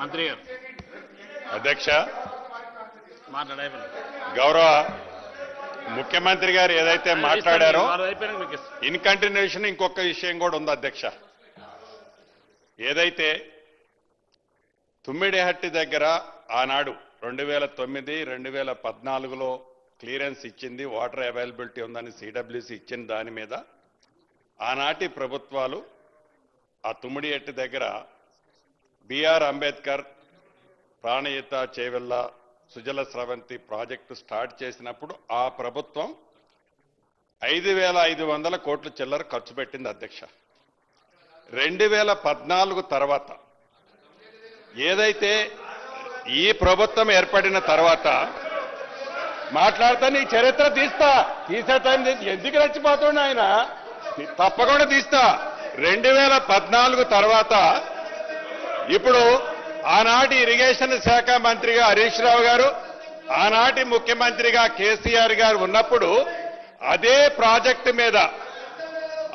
మంత్రి గారు. అధ్యక్ష. గౌరవ ముఖ్యమంత్రి గారు ఏదైతే మాట్లాడారో. ఇన్ కంటిన్యూషన్ ఇంకొక విషయం కూడా ఉంది అధ్యక్ష. ఏదైతే తుమ్మిడిహట్టి దగ్గర ఆనాడు రెండు వేల తొమ్మిది రెండు వేల పద్నాలుగులో క్లియరెన్స్ ఇచ్చింది వాటర్ అవైలబిలిటీ ఉందని సిడబ్ల్యూసి ఇచ్చిన దాని మీద ఆనాటి ప్రభుత్వాలు ఆ తుమ్మిడిహట్టి దగ్గర B R Ambedkar Pranahita Chevella Sujala Sravanthi project start చేసినప్పుడు ఆ ప్రభుత్వం ఐదు వేల ఐదు వందల కోట్ల చిల్లర ఖర్చు పెట్టింది అధ్యక్ష. రెండు వేల పద్నాలుగు తర్వాత ఏదైతే ఈ ప్రభుత్వం ఏర్పడిన తర్వాత మాట్లాడతా నీ చరిత్ర తీస్తా. తీసే టైం ఎందుకు రచ్చిపోతుండే ఆయన? తప్పకుండా తీస్తా. రెండు వేల పద్నాలుగు తర్వాత ఇప్పుడు ఆనాటి ఇరిగేషన్ శాఖ మంత్రిగా హరీష్ రావు గారు ఆనాటి ముఖ్యమంత్రిగా కేసీఆర్ గారు ఉన్నప్పుడు అదే ప్రాజెక్టు మీద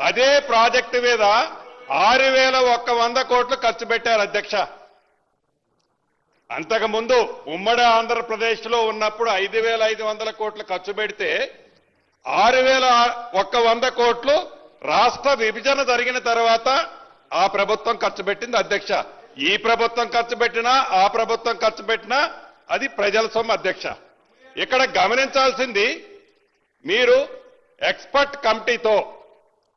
అదే ప్రాజెక్టు మీద ఆరు వేల ఒక్క వంద కోట్లు ఖర్చు పెట్టారు అధ్యక్ష. అంతకుముందు ఉమ్మడి ఆంధ్రప్రదేశ్లో ఉన్నప్పుడు ఐదు వేల ఐదు వందల కోట్లు ఖర్చు పెడితే ఆరు వేల ఒక్క వంద కోట్లు రాష్ట్ర విభజన జరిగిన తర్వాత ఆ ప్రభుత్వం ఖర్చు పెట్టింది అధ్యక్ష. ఈ ప్రభుత్వం ఖర్చు పెట్టినా ఆ ప్రభుత్వం ఖర్చు పెట్టినా అది ప్రజల సొమ్ము అధ్యక్ష. ఇక్కడ గమనించాల్సింది మీరు ఎక్స్పర్ట్ కమిటీతో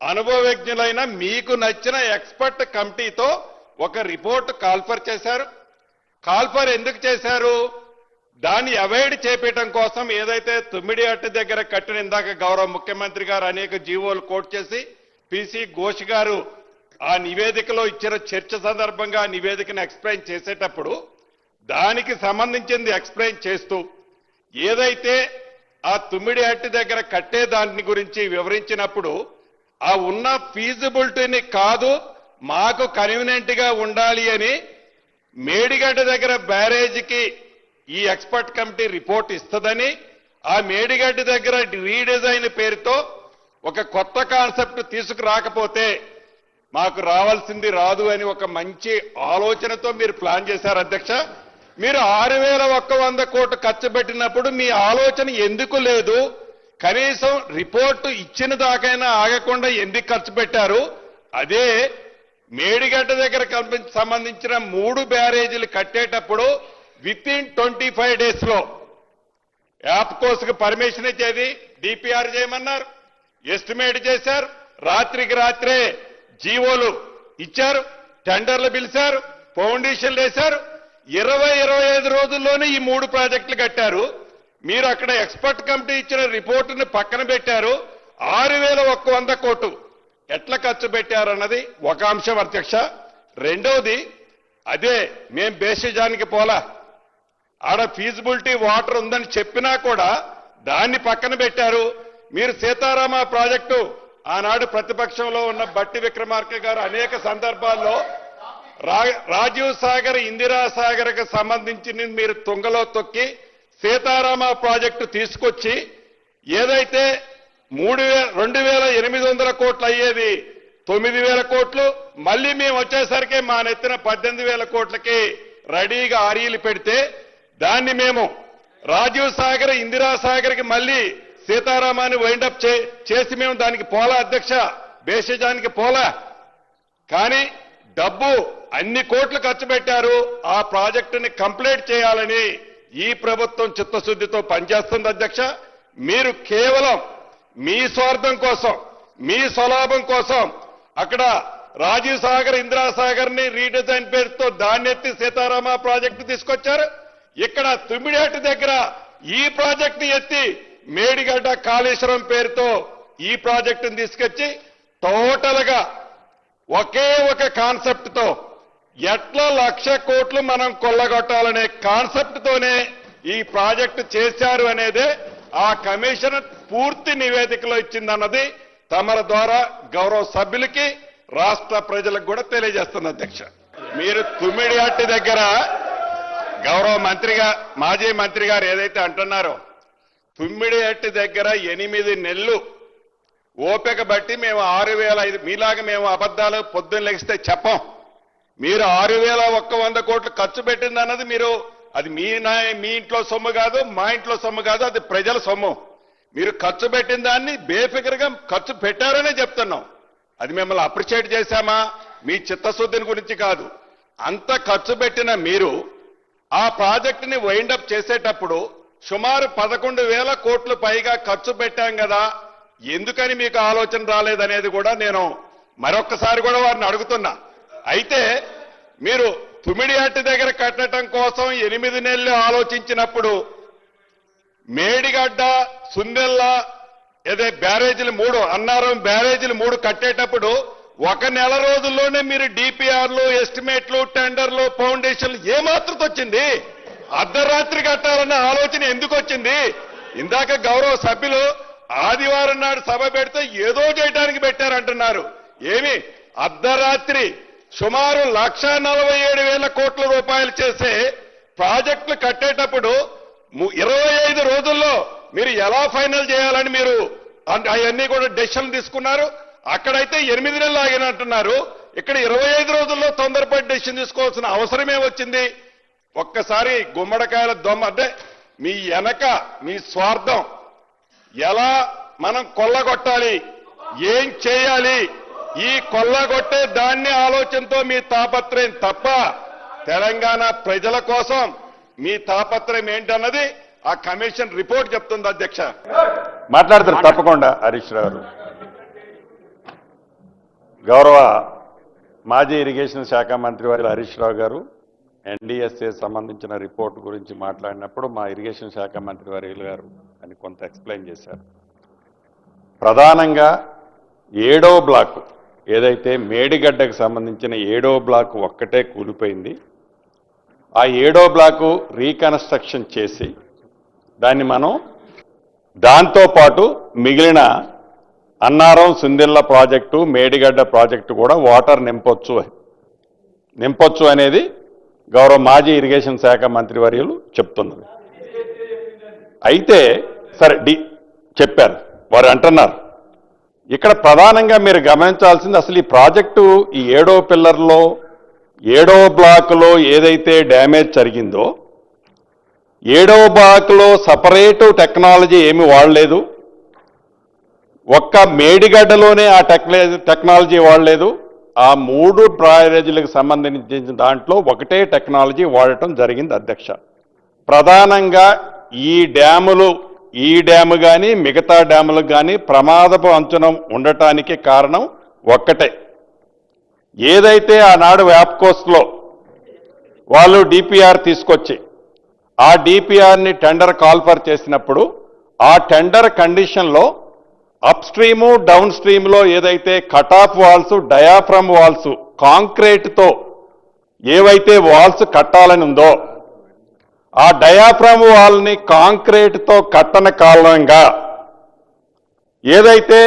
అనుభవజ్ఞులైన మీకు నచ్చిన ఎక్స్పర్ట్ కమిటీతో ఒక రిపోర్ట్ కాల్ఫర్ చేశారు. కాల్ఫర్ ఎందుకు చేశారు? దాన్ని అవాయిడ్ చేపట్టడం కోసం ఏదైతే తుమ్మిడి అట్టు దగ్గర కట్టిన ఇందాక గౌరవ ముఖ్యమంత్రి గారు అనేక జీవోలు కోట్ చేసి పిసి ఘోష్ గారు ఆ నివేదికలో ఇచ్చిన చర్చ సందర్భంగా ఆ నివేదికను ఎక్స్ప్లెయిన్ చేసేటప్పుడు దానికి సంబంధించింది ఎక్స్ప్లెయిన్ చేస్తూ ఏదైతే ఆ తుమ్మిడి హట్టి దగ్గర కట్టే దాని గురించి వివరించినప్పుడు ఆ ఉన్న ఫీజిబిలిటీని కాదు మాకు కన్వీనియంట్గా ఉండాలి అని మేడిగడ్డ దగ్గర బ్యారేజీకి ఈ ఎక్స్పర్ట్ కమిటీ రిపోర్ట్ ఇస్తుందని ఆ మేడిగడ్డ దగ్గర రీడిజైన్ పేరుతో ఒక కొత్త కాన్సెప్ట్ తీసుకురాకపోతే మాకు రావాల్సింది రాదు అని ఒక మంచి ఆలోచనతో మీరు ప్లాన్ చేశారు అధ్యక్ష. మీరు ఆరు వేల ఒక్క వంద కోట్లు ఖర్చు పెట్టినప్పుడు మీ ఆలోచన ఎందుకు లేదు? కనీసం రిపోర్టు ఇచ్చిన దాకైనా ఆగకుండా ఎందుకు ఖర్చు పెట్టారు? అదే మేడిగడ్డ దగ్గర సంబంధించిన మూడు బ్యారేజీలు కట్టేటప్పుడు విత్ ఇన్ ట్వంటీ ఫైవ్ డేస్లో యాప్ కోసుకు పర్మిషన్ ఇచ్చేది డిపిఆర్ చేయమన్నారు ఎస్టిమేట్ చేశారు. రాత్రికి రాత్రే జీవోలు ఇచ్చారు టెండర్లు పిలిచారు ఫౌండేషన్లు వేశారు. ఇరవై ఇరవై ఐదు రోజుల్లోనే ఈ మూడు ప్రాజెక్టులు కట్టారు. మీరు అక్కడ ఎక్స్పర్ట్ కమిటీ ఇచ్చిన రిపోర్టుని పక్కన పెట్టారు. ఆరు వేల ఒక్క వంద కోటు ఎట్లా ఖర్చు పెట్టారన్నది ఒక అంశం అధ్యక్ష. రెండవది అదే మేం బేసిజానికి పోలా. ఆడ ఫీజిబిలిటీ వాటర్ ఉందని చెప్పినా కూడా దాన్ని పక్కన పెట్టారు. మీరు సీతారామ ప్రాజెక్టు ఆనాడు ప్రతిపక్షంలో ఉన్న బట్టి విక్రమార్క గారు అనేక సందర్భాల్లో రా- రాజీవ్ సాగర్ ఇందిరా సాగర్కి సంబంధించి మీరు తుంగలో తొక్కి సీతారామ ప్రాజెక్టు తీసుకొచ్చి ఏదైతే మూడు రెండు వేల ఎనిమిది వందల కోట్లు అయ్యేది తొమ్మిది వేల కోట్లు మళ్ళీ మేము వచ్చేసరికి మా నెత్తిన పద్దెనిమిది వేల కోట్లకి రెడీగా ఆర్ఈలు పెడితే దాన్ని మేము రాజీవ్ సాగర్ ఇందిరా సాగర్కి మళ్ళీ సీతారామాన్ని వైండప్ చేసి మేము దానికి పోలా అధ్యక్ష. బేసిజానికి పోలా. కానీ డబ్బు అన్ని కోట్లు ఖర్చు పెట్టారు. ఆ ప్రాజెక్టుని కంప్లీట్ చేయాలని ఈ ప్రభుత్వం చిత్తశుద్ధితో పనిచేస్తుంది అధ్యక్ష. మీరు కేవలం మీ స్వార్థం కోసం మీ స్వలాభం కోసం అక్కడ రాజీవ్ సాగర్ ఇందిరాసాగర్ని రీడిజైన్ పేరుతో దాన్నెత్తి సీతారామ ప్రాజెక్టు తీసుకొచ్చారు. ఇక్కడ తుమ్మిడేటు దగ్గర ఈ ప్రాజెక్టు ఎత్తి మేడిగడ్డ కాళేశ్వరం పేరుతో ఈ ప్రాజెక్టును తీసుకొచ్చి టోటల్గా ఒకే ఒక కాన్సెప్ట్తో ఎట్లా లక్ష కోట్లు మనం కొల్లగొట్టాలనే కాన్సెప్ట్ తోనే ఈ ప్రాజెక్టు చేశారు అనేదే ఆ కమిషన్ పూర్తి నివేదికలో ఇచ్చిందన్నది తమర ద్వారా గౌరవ సభ్యులకి రాష్ట్ర ప్రజలకు కూడా తెలియజేస్తున్న అధ్యక్ష. మీరు తుమ్మిడి దగ్గర గౌరవ మంత్రిగా మాజీ మంత్రి గారు ఏదైతే అంటున్నారో తుమ్మిడిహట్టి దగ్గర ఎనిమిది నెలలు. ఓపిక బట్టి మేము ఆరు వేల ఐదు మీలాగా మేము అబద్ధాలు పొద్దున్న లెగిస్తే చెప్పం. మీరు ఆరు వేల ఒక్క వంద కోట్లు ఖర్చు పెట్టింది అన్నది మీరు అది మీ నా మీ ఇంట్లో సొమ్ము కాదు మా ఇంట్లో సొమ్ము కాదు అది ప్రజల సొమ్ము. మీరు ఖర్చు పెట్టిన దాన్ని బేఫికర్గా ఖర్చు పెట్టారనే చెప్తున్నాం. అది మిమ్మల్ని అప్రిషియేట్ చేశామా? మీ చిత్తశుద్ధిని గురించి కాదు. అంత ఖర్చు పెట్టిన మీరు ఆ ప్రాజెక్టుని వైండప్ చేసేటప్పుడు సుమారు పదకొండు వేల కోట్లు పైగా ఖర్చు పెట్టాం కదా. ఎందుకని మీకు ఆలోచన రాలేదనేది కూడా నేను మరొక్కసారి కూడా వారిని అడుగుతున్నా. అయితే మీరు తుమిడిహట్టి దగ్గర కట్టడం కోసం ఎనిమిది నెలలు ఆలోచించినప్పుడు మేడిగడ్డ సుందెల్ల ఏదే బ్యారేజీలు మూడు అన్నారం బ్యారేజీలు మూడు కట్టేటప్పుడు ఒక నెల రోజుల్లోనే మీరు డిపిఆర్లు ఎస్టిమేట్లు టెండర్లు ఫౌండేషన్లు ఏమాత్రం వచ్చింది అర్ధరాత్రి కట్టాలన్న ఆలోచన ఎందుకు వచ్చింది? ఇందాక గౌరవ సభ్యులు ఆదివారం నాడు సభ పెడితే ఏదో చేయడానికి పెట్టారంటున్నారు. ఏమి? అర్ధరాత్రి సుమారు లక్ష నలభై ఏడు వేల కోట్ల రూపాయలు చేసే ప్రాజెక్టులు కట్టేటప్పుడు ము- ఇరవై ఐదు రోజుల్లో మీరు ఎలా ఫైనల్ చేయాలని మీరు అవన్నీ కూడా డెసిషన్ తీసుకున్నారు. అక్కడైతే ఎనిమిది నెలలు ఆగినట్టున్నారు. ఇక్కడ ఇరవై ఐదు రోజుల్లో తొందరపడి డెసిషన్ తీసుకోవాల్సిన అవసరమే వచ్చింది. ఒక్కసారి గుమ్మడికాయల దొమ్మ అంటే మీ వెనక మీ స్వార్థం. ఎలా మనం కొల్లగొట్టాలి? ఏం చేయాలి? ఈ కొల్లగొట్టే దాన్ని ఆలోచనతో మీ తాపత్రయం తప్ప తెలంగాణ ప్రజల కోసం మీ తాపత్రయం ఏంటన్నది ఆ కమిషన్ రిపోర్ట్ చెప్తుంది అధ్యక్ష. మాట్లాడతారు తప్పకుండా హరీష్ రావు. గారు. గౌరవ మాజీ ఇరిగేషన్ శాఖ మంత్రి వారి హరీష్ రావు గారు ఎన్డీఎస్ఏ సంబంధించిన రిపోర్ట్ గురించి మాట్లాడినప్పుడు మా ఇరిగేషన్ శాఖ మంత్రి వర్యులు గారు అని కొంత ఎక్స్ప్లెయిన్ చేశారు. ప్రధానంగా ఏడో బ్లాక్ ఏదైతే మేడిగడ్డకు సంబంధించిన ఏడో బ్లాక్ ఒక్కటే కూలిపోయింది. ఆ ఏడో బ్లాకు రీకన్స్ట్రక్షన్ చేసి దాన్ని మనం దాంతో పాటు మిగిలిన అన్నారం సుందిల్ల ప్రాజెక్టు మేడిగడ్డ ప్రాజెక్టు కూడా వాటర్ నింపొచ్చు నింపొచ్చు అనేది గౌరవ మాజీ ఇరిగేషన్ శాఖ మంత్రి వర్యులు చెప్తున్నది అయితే సరే డి చెప్పారు. వారు అంటున్నారు. ఇక్కడ ప్రధానంగా మీరు గమనించాల్సింది అసలు ఈ ప్రాజెక్టు ఈ ఏడో పిల్లర్లో ఏడో బ్లాక్లో ఏదైతే డ్యామేజ్ జరిగిందో ఏడో బ్లాక్లో సపరేటు టెక్నాలజీ ఏమి వాడలేదు. ఒక్క మేడిగడ్డలోనే ఆ టెక్నాలజీ టెక్నాలజీ వాడలేదు. ఆ మూడు బ్రాయరేజీలకు సంబంధించిన దాంట్లో ఒకటే టెక్నాలజీ వాడటం జరిగింది అధ్యక్ష. ప్రధానంగా ఈ డ్యాములు ఈ డ్యాము కానీ మిగతా డ్యాములకు కానీ ప్రమాదపు అంచనం ఉండటానికి కారణం ఒక్కటే. ఏదైతే ఆనాడు వ్యాప్కోస్ట్లో వాళ్ళు డిపిఆర్ తీసుకొచ్చి ఆ డిపిఆర్ని టెండర్ కాల్ఫర్ చేసినప్పుడు ఆ టెండర్ కండిషన్లో అప్ స్ట్రీము డౌన్ స్ట్రీమ్లో ఏదైతే cut off walls diaphragm walls కాంక్రీట్తో ఏవైతే వాల్స్ కట్టాలని ఉందో ఆ డయాఫ్రమ్ వాల్ని కాంక్రీట్తో కట్టన కారణంగా ఏదైతే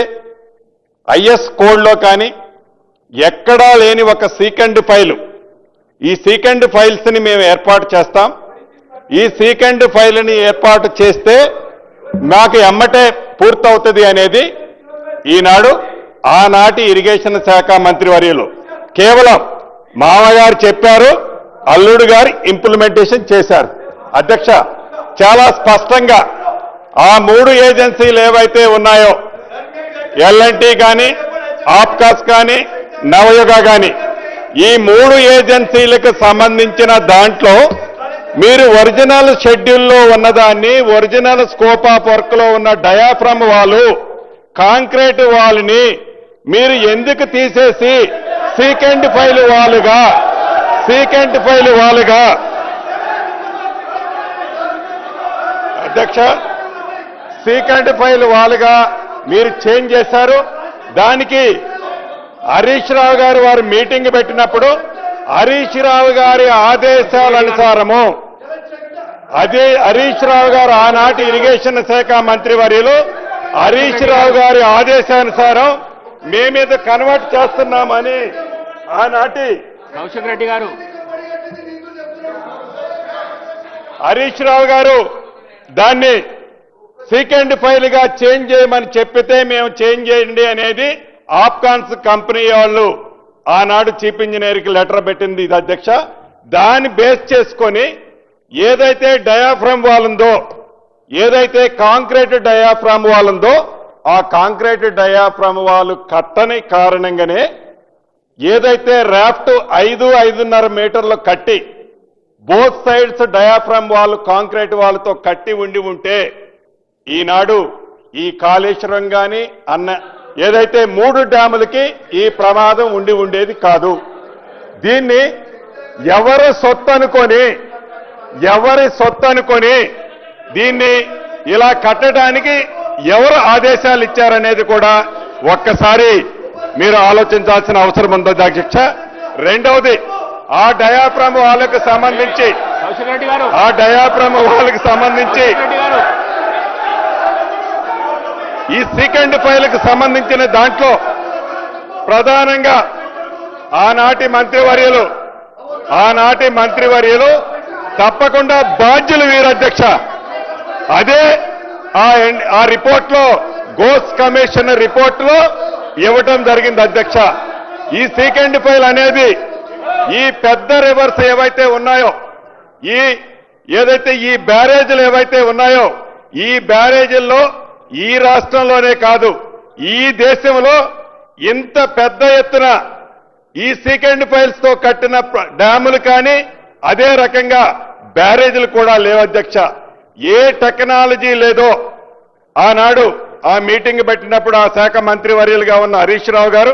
ఐఎస్ కోడ్లో కానీ ఎక్కడా లేని ఒక సీకెండ్ ఫైలు ఈ సీకెండ్ ఫైల్స్ని మేము ఏర్పాటు చేస్తాం. ఈ సీకెండ్ ఫైల్ని ఏర్పాటు చేస్తే మాకు ఎమ్మటే పూర్తవుతుంది అనేది ఈనాడు ఆనాటి ఇరిగేషన్ శాఖ మంత్రివర్యులు కేవలం మామగారు చెప్పారు అల్లుడు గారు ఇంప్లిమెంటేషన్ చేశారు. అధ్యక్ష చాలా స్పష్టంగా ఆ మూడు ఏజెన్సీలు ఏవైతే ఉన్నాయో ఎల్ఎన్టీ కానీ ఆప్కాస్ కానీ నవయుగ కానీ ఈ మూడు ఏజెన్సీలకు సంబంధించిన దాంట్లో మీరు ఒరిజినల్ షెడ్యూల్లో ఉన్నదాన్ని ఒరిజినల్ స్కోప్ ఆఫ్ వర్క్లో ఉన్న డయాఫ్రమ్ వాలు కాంక్రీట్ వాల్ని మీరు ఎందుకు తీసేసి సీకెండ్ ఫైల్ వాలుగా సీకెండ్ ఫైల్ వాలుగా అధ్యక్ష సీకెండ్ ఫైల్ వాలుగా మీరు చేంజ్ చేశారు. దానికి హరీష్ రావు గారు వారు మీటింగ్ పెట్టినప్పుడు హరీష్ రావు గారి ఆదేశాల అనుసారము అదే హరీష్ రావు గారు ఆనాటి ఇరిగేషన్ శాఖ మంత్రి వర్యులు హరీష్ రావు గారి ఆదేశానుసారం మేమేదో కన్వర్ట్ చేస్తున్నామని ఆనాటి కౌశిక్ రెడ్డి గారు. హరీష్ రావు గారు దాన్ని సీకెండ్ ఫైల్గా చేంజ్ చేయమని చెప్పితే మేము చేంజ్ చేయండి అనేది ఆప్కాన్స్ కంపెనీ వాళ్ళు ఆనాడు చీఫ్ ఇంజనీర్కి లెటర్ పెట్టింది ఇది అధ్యక్ష. దాన్ని బేస్ చేసుకొని ఏదైతే డయాఫ్రామ్ వాల్ ఉందో ఏదైతే కాంక్రీట్ డయాఫ్రామ్ వాల్ ఉందో ఆ కాంక్రీట్ డయాఫ్రామ్ వాల్ కట్టని కారణంగానే ఏదైతే రాఫ్ట్ ఐదు ఐదున్నర మీటర్లు కట్టి both sides diaphragm wall concrete వాళ్ళతో కట్టి ఉండి ఉంటే ఈనాడు ఈ కాళేశ్వరం కానీ అన్న ఏదైతే మూడు డ్యాములకి ఈ ప్రమాదం ఉండి ఉండేది కాదు. దీన్ని ఎవరు సొత్తు అనుకొని ఎవరి సొత్తు అనుకొని దీన్ని ఇలా కట్టడానికి ఎవరు ఆదేశాలు ఇచ్చారనేది కూడా ఒక్కసారి మీరు ఆలోచించాల్సిన అవసరం ఉంది అధ్యక్ష రెండవది ఆ డయాఫ్రామ్ వాళ్ళకు సంబంధించి ఆ డయాఫ్రామ్ వాళ్ళకి సంబంధించి ఈ సెకండ్ ఫైల్కి సంబంధించిన దాంట్లో ప్రధానంగా ఆనాటి మంత్రివర్యులు ఆనాటి మంత్రివర్యులు తప్పకుండా బాధ్యులు వీరధ్యక్ష. అదే ఆ రిపోర్ట్లో రిపోర్ట్లో గోస్ కమిషన్ రిపోర్ట్లో ఇవ్వటం జరిగింది అధ్యక్ష. ఈ సెకండ్ ఫైల్ అనేది ఈ పెద్ద రివర్స్ ఏవైతే ఉన్నాయో ఈ ఏదైతే ఈ బ్యారేజీలు ఏవైతే ఉన్నాయో ఈ బ్యారేజీల్లో ఈ రాష్ట్రంలోనే కాదు ఈ దేశంలో ఇంత పెద్ద ఎత్తున ఈ సెకండ్ ఫైల్స్తో కట్టిన డ్యాములు కానీ అదే రకంగా బ్యారేజీలు కూడా లేవు అధ్యక్ష. ఏ టెక్నాలజీ లేదో ఆనాడు ఆ మీటింగ్ పెట్టినప్పుడు ఆ శాఖ మంత్రి వర్యులుగా ఉన్న హరీష్ రావు గారు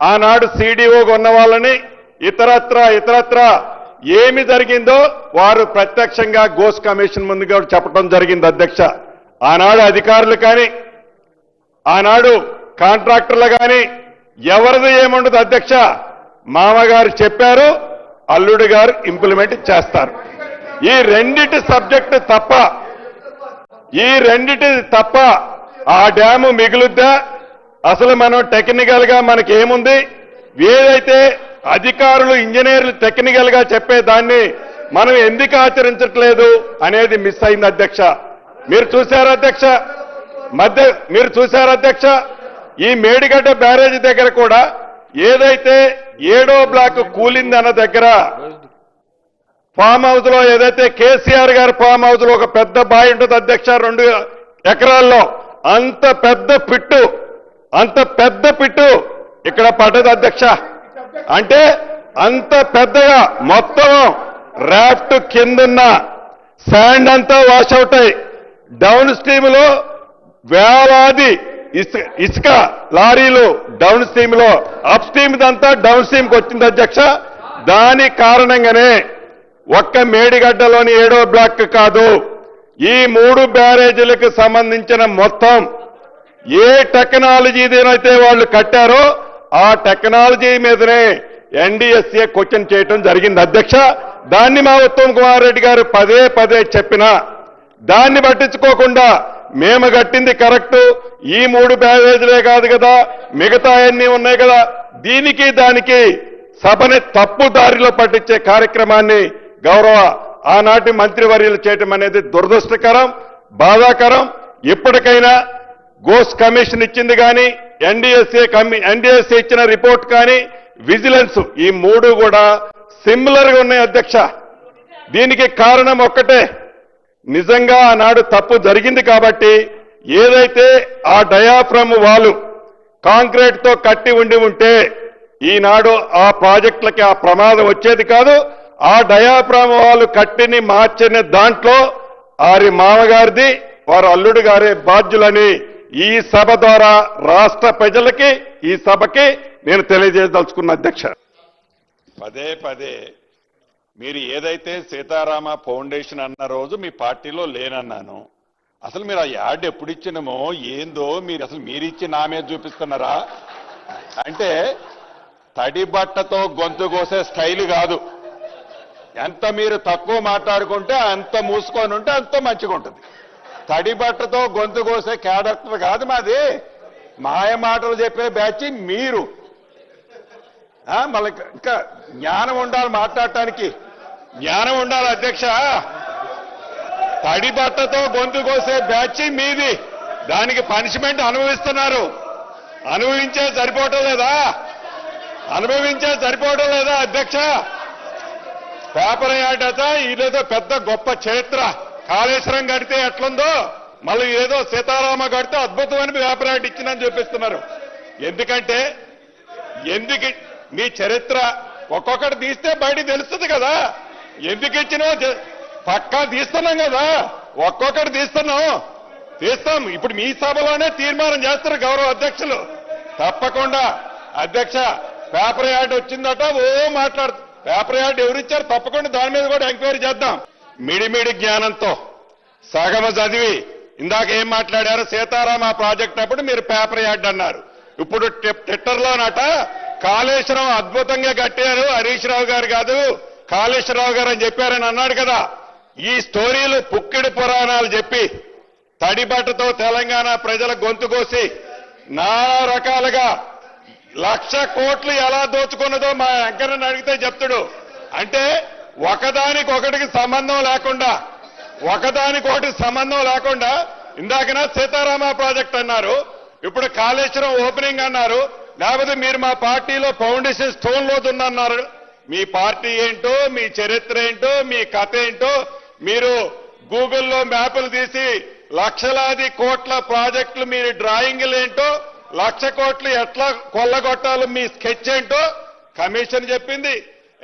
ఆనాడు సీడీఓగా ఉన్న వాళ్ళని ఇతరత్ర ఇతరత్ర ఏమి జరిగిందో వారు ప్రత్యక్షంగా గోస్ కమిషన్ ముందుగా చెప్పడం జరిగింది అధ్యక్ష. ఆనాడు అధికారులు కానీ ఆనాడు కాంట్రాక్టర్లు కానీ ఎవరిది ఏముండదు అధ్యక్ష మామగారు చెప్పారు అల్లుడు గారు ఇంప్లిమెంట్ చేస్తారు. ఈ రెండిటి సబ్జెక్టు తప్ప ఈ రెండిటి తప్ప ఆ డ్యాము మిగులుద్దా? అసలు మనం టెక్నికల్గా మనకి ఏముంది? ఏదైతే అధికారులు ఇంజనీర్లు టెక్నికల్గా చెప్పే దాన్ని మనం ఎందుకు ఆచరించట్లేదు అనేది మిస్ అయింది అధ్యక్ష. మీరు చూశారు అధ్యక్ష? మధ్య మీరు చూశారు అధ్యక్ష? ఈ మేడిగడ్డ బ్యారేజ్ దగ్గర కూడా ఏదైతే ఏడో బ్లాక్ కూలిందన్న దగ్గర ఫామ్ హౌస్లో ఏదైతే కేసీఆర్ గారి ఫామ్ హౌస్లో ఒక పెద్ద బావి ఉంటుంది అధ్యక్ష రెండు ఎకరాల్లో. అంత పెద్ద పిట్టు అంత పెద్ద పిట్టు ఇక్కడ పడ్డది అధ్యక్ష. అంటే అంత పెద్దగా మొత్తం రాఫ్ట్ కిందున్న శాండ్ అంతా వాష్ అవుట్ డౌన్ స్ట్రీమ్లో వేలాది ఇసుక ఇసుక లారీలు డౌన్ స్ట్రీమ్లో అప్ స్ట్రీమ్ దంతా డౌన్ స్ట్రీమ్కి వచ్చింది అధ్యక్ష. దాని కారణంగానే ఒక్క మేడిగడ్డలోని ఏడో బ్లాక్ కాదు ఈ మూడు బ్యారేజీలకు సంబంధించిన మొత్తం ఏ టెక్నాలజీనైతే వాళ్ళు కట్టారో ఆ టెక్నాలజీ మీదనే ఎన్డీఎస్ఏ క్వశ్చన్ చేయటం జరిగింది అధ్యక్ష. దాన్ని మా ఉత్తమ్ కుమార్ రెడ్డి గారు పదే పదే చెప్పినా దాన్ని పట్టించుకోకుండా మేము కట్టింది కరెక్ట్. ఈ మూడు బ్యారేజీలే కాదు కదా మిగతా అన్నీ ఉన్నాయి కదా. దీనికి దానికి సభని తప్పు దారిలో పట్టించే కార్యక్రమాన్ని గౌరవ ఆనాటి మంత్రివర్యులు చేయటం అనేది దురదృష్టకరం బాధాకరం. ఇప్పటికైనా గోస్ కమిషన్ ఇచ్చింది కానీ ఎన్డీఎస్ఏ కమి ఎన్డీఎస్ఏ ఇచ్చిన రిపోర్ట్ కానీ విజిలెన్స్ ఈ మూడు కూడా సిమిలర్గా ఉన్నాయి అధ్యక్ష. దీనికి కారణం ఒక్కటే. నిజంగా ఆనాడు తప్పు జరిగింది కాబట్టి ఏదైతే ఆ డయాఫ్రమ్ వాలు కాంక్రీట్తో కట్టి ఉండి ఉంటే ఈనాడు ఆ ప్రాజెక్టులకి ఆ ప్రమాదం వచ్చేది కాదు. ఆ డయాఫ్రమ్ వాలు కట్టిని మార్చిన దాంట్లో వారి మామగారిది వారి అల్లుడు గారే బాధ్యులని ఈ సభ ద్వారా రాష్ట్ర ప్రజలకి ఈ సభకి నేను తెలియజేయదలుచుకున్న అధ్యక్ష. పదే పదే మీరు ఏదైతే సీతారామ ఫౌండేషన్ అన్న రోజు మీ పార్టీలో లేనన్నాను అసలు మీరు ఆ యాడ్ ఎప్పుడు ఇచ్చినమో ఏందో మీరు అసలు మీరిచ్చి నామే నా మీద చూపిస్తున్నారా? అంటే తడి బట్టతో గొంతు కోసే స్టైల్ కాదు. ఎంత మీరు తక్కువ మాట్లాడుకుంటే అంత మూసుకొని ఉంటే అంత మంచిగా ఉంటుంది. తడి బట్టతో గొంతు కోసే క్యారెక్టర్ కాదు మాది. మాయ మాటలు చెప్పే బ్యాచ్ మీరు. మళ్ళీ ఇంకా జ్ఞానం ఉండాలి మాట్లాడటానికి. జ్ఞానం ఉండాలి అధ్యక్ష. తడి బట్టతో గొంతు కోసే బ్యాచ్ మీది. దానికి పనిష్మెంట్ అనుభవిస్తున్నారు. అనుభవించే సరిపోవటం లేదా? అనుభవించే సరిపోవడం లేదా అధ్యక్ష? పేపర్ యాడట ఇదేదో పెద్ద గొప్ప చరిత్ర. కాళేశ్వరం కడితే ఎట్లుందో మళ్ళీ ఏదో సీతారామ కడితే అద్భుతమైన పేపర్ యాడ్ ఇచ్చిందని చూపిస్తున్నారు ఎందుకంటే ఎందుకు మీ చరిత్ర ఒక్కొక్కటి తీస్తే బయట తెలుస్తుంది కదా. ఎందుకు ఇచ్చినో పక్కా తీస్తున్నాం కదా. ఒక్కొక్కటి తీస్తున్నాం. తీస్తాం. ఇప్పుడు మీ సభలోనే తీర్మానం చేస్తారు గౌరవ అధ్యక్షులు. తప్పకుండా. అధ్యక్ష పేపర్ యాడ్ వచ్చిందట ఓ మాట్లాడు పేపర్ యాడ్ ఎవరిచ్చారు? తప్పకుండా దాని మీద కూడా ఎంక్వైరీ చేద్దాం. మిడిమిడి జ్ఞానంతో. సగమ చదివి. ఇందాక ఏం మాట్లాడారు? సీతారామ ప్రాజెక్ట్ అప్పుడు మీరు పేపర్ యాడ్ అన్నారు. ఇప్పుడు ట్విట్టర్లోనట కాళేశ్వరం అద్భుతంగా కట్టారు హరీష్ రావు గారు కాదు కాళేశ్వరరావు గారు అని చెప్పారని అన్నాడు కదా. ఈ స్టోరీలు పుక్కిడి పురాణాలు చెప్పి తడిబట్టతో తెలంగాణ ప్రజల గొంతు కోసి నానా రకాలుగా లక్ష కోట్లు ఎలా దోచుకున్నదో మా వెంకన్నని అడిగితే చెప్తాడు. అంటే ఒకదానికొకటికి సంబంధం లేకుండా ఒకదానికొకటి సంబంధం లేకుండా ఇందాకన సీతారామ ప్రాజెక్ట్ అన్నారు ఇప్పుడు కాళేశ్వరం ఓపెనింగ్ అన్నారు లేకపోతే మీరు మా పార్టీలో ఫౌండేషన్ స్టోన్ లోతుందన్నారు మీ పార్టీ ఏంటో మీ చరిత్ర ఏంటో మీ కథ ఏంటో మీరు గూగుల్లో మ్యాపులు తీసి లక్షలాది కోట్ల ప్రాజెక్టులు మీరు డ్రాయింగ్లు ఏంటో లక్ష కోట్లు ఎట్లా కొల్లగొట్టాలో మీ స్కెచ్ ఏంటో కమిషన్ చెప్పింది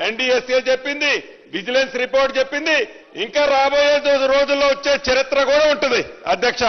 ఎన్డీఎస్ఏ చెప్పింది విజిలెన్స్ రిపోర్ట్ చెప్పింది. ఇంకా రాబోయే రోజుల్లో వచ్చే చరిత్ర కూడా ఉంటుంది. అధ్యక్ష.